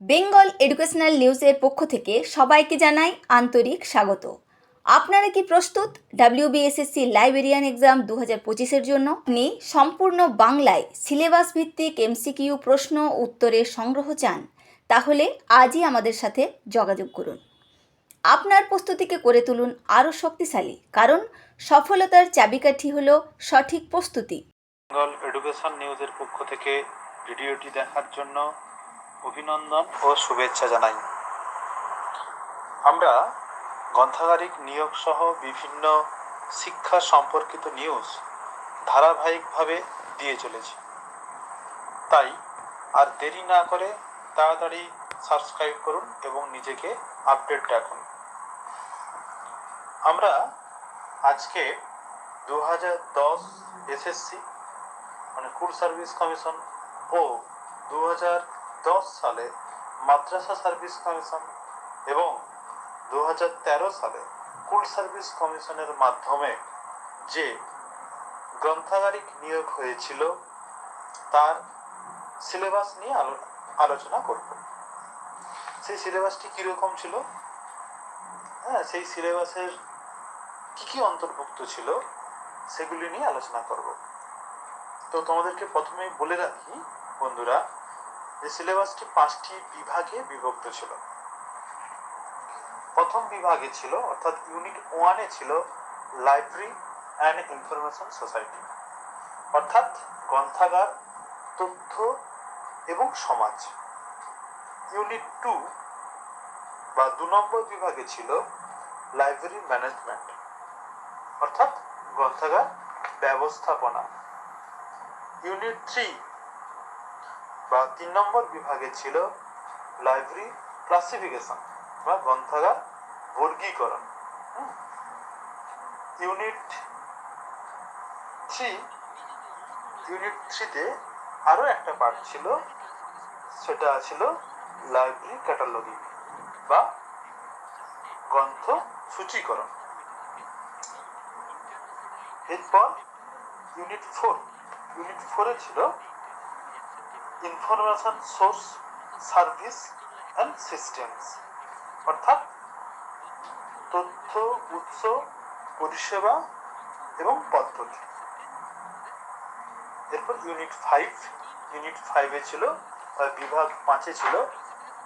Bengal educational নিউজের পক্ষ থেকে সবাইকে জানাই আন্তরিক স্বাগত। আপনারা কি প্রস্তুত? ডাব্লিউবিএসএসসি লাইব্রেরিয়ান এক্সাম দু হাজার পঁচিশের জন্য? আপনি সম্পূর্ণ বাংলায় সিলেবাস ভিত্তিক এমসিকিউ প্রশ্ন উত্তরের সংগ্রহ চান, তাহলে আজই আমাদের সাথে যোগাযোগ করুন। আপনার প্রস্তুতিকে করে তুলুন আরও শক্তিশালী, কারণ সফলতার চাবিকাঠি হল সঠিক প্রস্তুতি। বেঙ্গল এডুকেশন নিউজের পক্ষ থেকে ভিডিওটি দেখার জন্য অভিনন্দন ও শুভেচ্ছা জানাই। আমরা গ্রন্থাগারিক নিয়োগ সহ বিভিন্ন শিক্ষা সম্পর্কিত নিউজ ধারাবাহিকভাবে দিয়ে চলেছি। তাই আর দেরি না করে তাড়াতাড়ি সাবস্ক্রাইব করুন এবং নিজেকে আপডেট রাখুন। আমরা আজকে দু হাজার দশ এসএসসি মানে স্কুল সার্ভিস কমিশন ও দু দশ সালে মাদ্রাসা সার্ভিস কমিশন এবং দু সালে স্কুল সার্ভিস কমিশনের মাধ্যমে যে গ্রন্থাগারিক নিয়োগ হয়েছিল, তার সিলেবাস নিয়ে আলো- আলোচনা করব। সেই সিলেবাসটি কীরকম ছিল? হ্যাঁ সেই সিলেবাসের কি কি অন্তর্ভুক্ত ছিল, সেগুলি নিয়ে আলোচনা করব। তো তোমাদেরকে প্রথমেই বলে রাখি, বন্ধুরা যে সিলেবাসটি পাঁচটি বিভাগে বিভক্ত ছিল। প্রথম বিভাগে ছিল, অর্থাৎ ইউনিট ওয়ানে ছিল লাইব্রেরি অ্যান্ড ইনফরমেশন সোসাইটি অর্থাৎ গ্রন্থাগার, তথ্য এবং সমাজ। ইউনিট টু বা দু নম্বর বিভাগে ছিল লাইব্রেরি ম্যানেজমেন্ট অর্থাৎ গ্রন্থাগার ব্যবস্থাপনা। ইউনিট থ্রি বা তিন নম্বর বিভাগে ছিল লাইব্রেরি ক্লাসিফিকেশন বা গ্রন্থাগার বর্গীকরণ। ইউনিট থ্রি, ইউনিট থ্রিতে আরও একটা পার্ট ছিল, সেটা ছিল লাইব্রেরি ক্যাটালগি বা গ্রন্থ সূচীকরণ। এরপর ইউনিট ফোর, ইউনিট ফোরে ছিল information source service and systems অর্থাৎ তথ্য, উৎস, পরিষেবা এবং পদ্ধতি। এরপর ইউনিট ফাইভ ইউনিট ফাইভে ছিল বিভাগ পাঁচে ছিল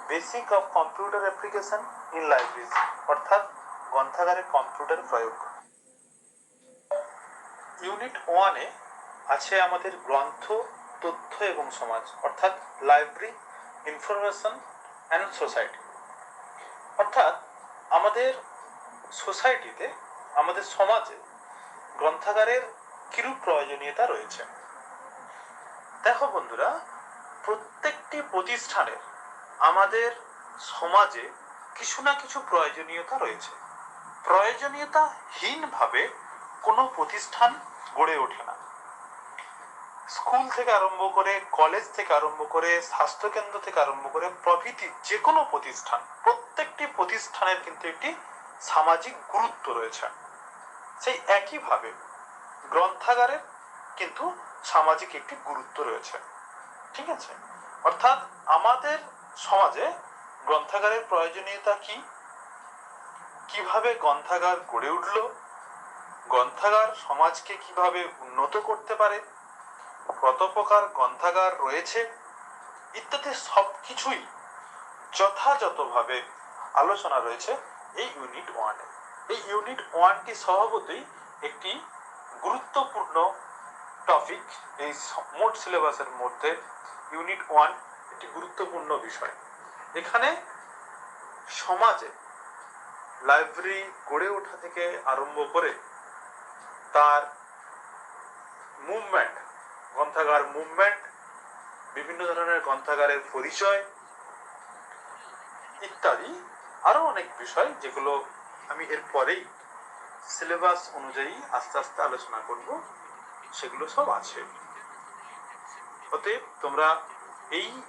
basic of computer application in libraries অর্থাৎ গ্রন্থাগারে কম্পিউটার প্রয়োগ। ইউনিট ওয়ানে আছে আমাদের গ্রন্থ তথ্য এবং সমাজ, অর্থাৎ লাইব্রেরি ইনফরমেশন অ্যান্ড সোসাইটি অর্থাৎ আমাদের সোসাইটিতে আমাদের সমাজে গ্রন্থাগারের কিরূপ প্রয়োজনীয়তা রয়েছে? দেখো বন্ধুরা, প্রত্যেকটি প্রতিষ্ঠানের আমাদের সমাজে কিছু না কিছু প্রয়োজনীয়তা রয়েছে। প্রয়োজনীয়তাহীনভাবে কোনো প্রতিষ্ঠান গড়ে ওঠে না। স্কুল থেকে আরম্ভ করে কলেজ থেকে আরম্ভ করে স্বাস্থ্যকেন্দ্র থেকে আরম্ভ করে প্রভৃতি যে কোনো প্রতিষ্ঠান, প্রত্যেকটি প্রতিষ্ঠানের কিন্তু একটি সামাজিক গুরুত্ব রয়েছে। সেই একইভাবে গ্রন্থাগারের কিন্তু সামাজিক একটি গুরুত্ব রয়েছে। ঠিক আছে? অর্থাৎ আমাদের সমাজে গ্রন্থাগারের প্রয়োজনীয়তা কি? কীভাবে গ্রন্থাগার গড়ে উঠল? গ্রন্থাগার সমাজকে কীভাবে উন্নত করতে পারে? কত প্রকার গ্রন্থাগার রয়েছে, ইত্যাদি সব কিছুই যথাযথভাবে আলোচনা রয়েছে এই ইউনিট ওয়ানে এই ইউনিট ওয়ানটি স্বভাবতই একটি গুরুত্বপূর্ণ টপিক এই মোট সিলেবাসের মধ্যে ইউনিট ওয়ান একটি গুরুত্বপূর্ণ বিষয়। এখানে সমাজে লাইব্রেরি গড়ে ওঠা থেকে আরম্ভ করে তার মুভমেন্ট গ্রন্থাগার মুভমেন্ট, বিভিন্ন ধরনের গ্রন্থাগারের পরিচয় ইত্যাদি। আরও অনেক বিষয় যেগুলো আমি এর সিলেবাস অনুযায়ী আস্তে আস্তে আলোচনা করব, সেগুলো সব আছে। অতএব তোমরা এই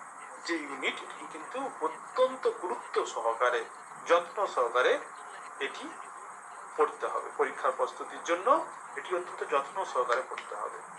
যে ইউনিট এটি কিন্তু অত্যন্ত গুরুত্ব সহকারে, যত্ন সহকারে এটি পড়তে হবে। পরীক্ষার প্রস্তুতির জন্য এটি অত্যন্ত যত্ন সহকারে পড়তে হবে।